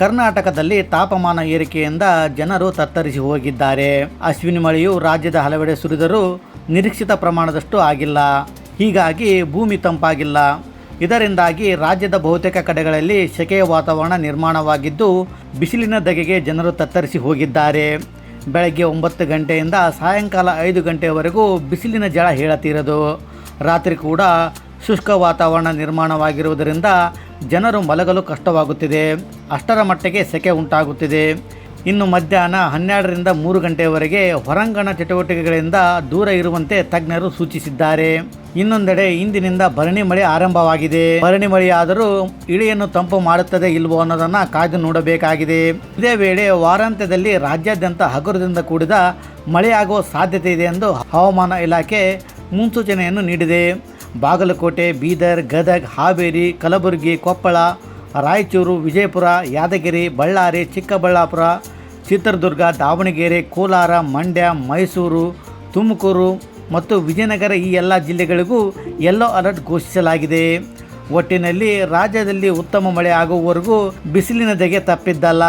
ಕರ್ನಾಟಕದಲ್ಲಿ ತಾಪಮಾನ ಏರಿಕೆಯಿಂದ ಜನರು ತತ್ತರಿಸಿ ಹೋಗಿದ್ದಾರೆ. ಅಶ್ವಿನಿ ಮಳೆಯು ರಾಜ್ಯದ ಹಲವೆಡೆ ಸುರಿದರೂ ನಿರೀಕ್ಷಿತ ಪ್ರಮಾಣದಷ್ಟು ಆಗಿಲ್ಲ. ಹೀಗಾಗಿ ಭೂಮಿ ತಂಪಾಗಿಲ್ಲ. ಇದರಿಂದಾಗಿ ರಾಜ್ಯದ ಬಹುತೇಕ ಕಡೆಗಳಲ್ಲಿ ಸೆಕೆಯ ವಾತಾವರಣ ನಿರ್ಮಾಣವಾಗಿದ್ದು, ಬಿಸಿಲಿನ ದಗೆಗೆ ಜನರು ತತ್ತರಿಸಿ ಹೋಗಿದ್ದಾರೆ. ಬೆಳಗ್ಗೆ ಒಂಬತ್ತು ಗಂಟೆಯಿಂದ ಸಾಯಂಕಾಲ ಐದು ಗಂಟೆಯವರೆಗೂ ಬಿಸಿಲಿನ ಜಳ ಹೇಳತೀರದು ರಾತ್ರಿ ಕೂಡ ಶುಷ್ಕ ವಾತಾವರಣ ನಿರ್ಮಾಣವಾಗಿರುವುದರಿಂದ ಜನರು ಮಲಗಲು ಕಷ್ಟವಾಗುತ್ತಿದೆ. ಅಷ್ಟರ ಮಟ್ಟಿಗೆ ಸೆಕೆ ಉಂಟಾಗುತ್ತಿದೆ. ಇನ್ನು ಮಧ್ಯಾಹ್ನ ಹನ್ನೆರಡರಿಂದ ಮೂರು ಗಂಟೆಯವರೆಗೆ ಹೊರಾಂಗಣ ಚಟುವಟಿಕೆಗಳಿಂದ ದೂರ ಇರುವಂತೆ ತಜ್ಞರು ಸೂಚಿಸಿದ್ದಾರೆ. ಇನ್ನೊಂದೆಡೆ ಇಂದಿನಿಂದ ಭರಣಿ ಮಳೆ ಆರಂಭವಾಗಿದೆ. ಭರಣಿ ಮಳೆಯಾದರೂ ಇಳಿಯನ್ನು ತಂಪು ಮಾಡುತ್ತದೆ ಇಲ್ವೋ ಅನ್ನೋದನ್ನು ಕಾಯ್ದು ನೋಡಬೇಕಾಗಿದೆ. ಇದೇ ವೇಳೆ ವಾರಾಂತ್ಯದಲ್ಲಿ ರಾಜ್ಯಾದ್ಯಂತ ಹಗುರದಿಂದ ಕೂಡಿದ ಮಳೆಯಾಗುವ ಸಾಧ್ಯತೆ ಇದೆ ಎಂದು ಹವಾಮಾನ ಇಲಾಖೆ ಮುನ್ಸೂಚನೆಯನ್ನು ನೀಡಿದೆ. ಬಾಗಲಕೋಟೆ, ಬೀದರ್, ಗದಗ್, ಹಾವೇರಿ, ಕಲಬುರಗಿ, ಕೊಪ್ಪಳ, ರಾಯಚೂರು, ವಿಜಯಪುರ, ಯಾದಗಿರಿ, ಬಳ್ಳಾರಿ, ಚಿಕ್ಕಬಳ್ಳಾಪುರ, ಚಿತ್ರದುರ್ಗ, ದಾವಣಗೆರೆ, ಕೋಲಾರ, ಮಂಡ್ಯ, ಮೈಸೂರು, ತುಮಕೂರು ಮತ್ತು ವಿಜಯನಗರ ಈ ಎಲ್ಲ ಜಿಲ್ಲೆಗಳಿಗೂ ಯೆಲ್ಲೋ ಅಲರ್ಟ್ ಘೋಷಿಸಲಾಗಿದೆ. ಒಟ್ಟಿನಲ್ಲಿ ರಾಜ್ಯದಲ್ಲಿ ಉತ್ತಮ ಮಳೆ ಆಗುವವರೆಗೂ ಬಿಸಿಲಿನ ದೆಗೆ ತಪ್ಪಿದ್ದಲ್ಲ.